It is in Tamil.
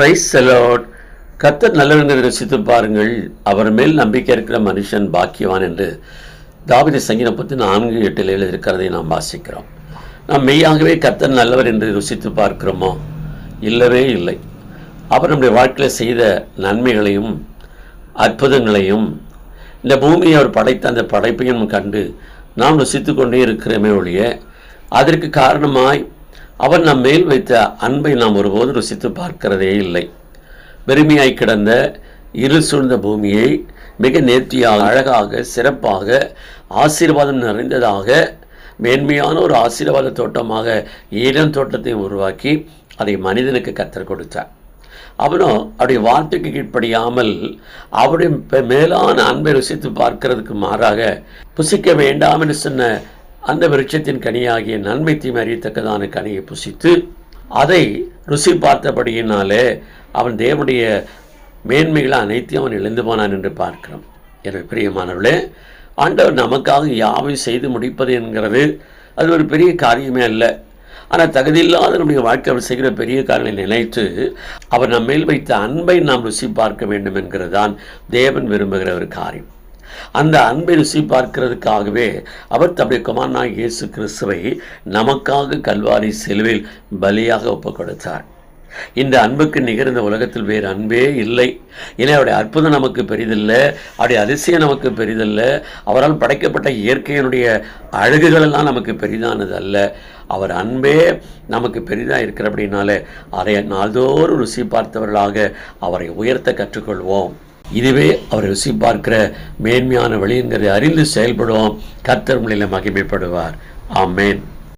பிரைஸ் செலோட் கர்த்தர் நல்லவென்று ரசித்து பாருங்கள். அவர் மேல் நம்பிக்கை இருக்கிற மனுஷன் பாக்கியவான் என்று தாவித சங்கீதம் பற்றி நான்கு எட்டில் எழுதியிருக்கிறதை நாம் வாசிக்கிறோம். நாம் மெய்யாகவே கர்த்தர் நல்லவர் என்று ருசித்து பார்க்கிறோமோ? இல்லவே இல்லை. அவர் நம்முடைய வாழ்க்கையில் செய்த நன்மைகளையும் அற்புதங்களையும் இந்த பூமியை அவர் படைத்த அந்த படைப்பையும் கண்டு நாம் ருசித்து கொண்டே இருக்கிறோமே ஒழிய அதற்கு காரணமாய் அவர் நம் மேல் வைத்த அன்பை நாம் ஒருபோது ருசித்து பார்க்கிறதே இல்லை. வெறுமையாய் கிடந்த இரு சூழ்ந்த பூமியை மிக நேர்த்தியாக அழகாக சிறப்பாக ஆசீர்வாதம் நிறைந்ததாக மேன்மையான ஒரு ஆசீர்வாத தோட்டமாக ஈரன் தோட்டத்தை உருவாக்கி அதை மனிதனுக்கு கத்தர் கொடுத்தார். அவனோ அவருடைய வார்த்தைக்கு கீழ்ப்படியாமல் அவருடைய பெ- மேலான அன்பை ருசித்து பார்க்கிறதுக்கு மாறாக புசிக்க வேண்டாம் என்று சொன்ன அந்த விருட்சத்தின் கனியாகிய நன்மை தீமை அறியத்தக்கதான கனியை புசித்து அதை ருசி பார்த்தபடியினாலே அவன் தேவனுடைய மேன்மைகளை அனைத்தையும் அவன் இழந்து போனான் என்று பார்க்கிறோம். எனவே பிரியமானவர்களே ஆண்டவர் நமக்காக யாவை செய்து முடிப்பது என்கிறது அது ஒரு பெரிய காரியமே அல்ல. ஆனால் தகுதியில்லாத நம்முடைய வாழ்க்கை அவர் செய்கிற பெரிய காரணங்களை நினைத்து அவர் நம்ம மேல் வைத்த அன்பை நாம் ருசி பார்க்க வேண்டும் என்கிறது தான் தேவன் விரும்புகிற ஒரு காரியம். அந்த அன்பை ருசி பார்க்கிறதுக்காகவே அவர் தம்முடைய குமாரனாக இயேசு கிறிஸ்துவை நமக்காக கல்வாரி செலுவில் பலியாக ஒப்புக் கொடுத்தார் இந்த அன்புக்கு நிகர் இந்த உலகத்தில் வேறு அன்பே இல்லை. ஏன்னா அவருடைய அற்புதம் நமக்கு பெரிதில்லை. அவருடைய அதிசயம் நமக்கு பெரிதில்லை. அவரால் படைக்கப்பட்ட இயற்கையினுடைய அழகுகளெல்லாம் நமக்கு பெரிதானது அல்ல அவர் அன்பே நமக்கு பெரிதாக அப்படின்னாலே அதை நாள்தோறும் ருசி பார்த்தவர்களாக அவரை உயர்த்த கற்றுக்கொள்வோம். இதுவே அவரை ருசி பார்க்கிற மேன்மையான வழி என்கிறதை அறிந்து செயல்படுவோம். கர்த்தர் முறையில் மகிமைப்படுவார். ஆமேன்.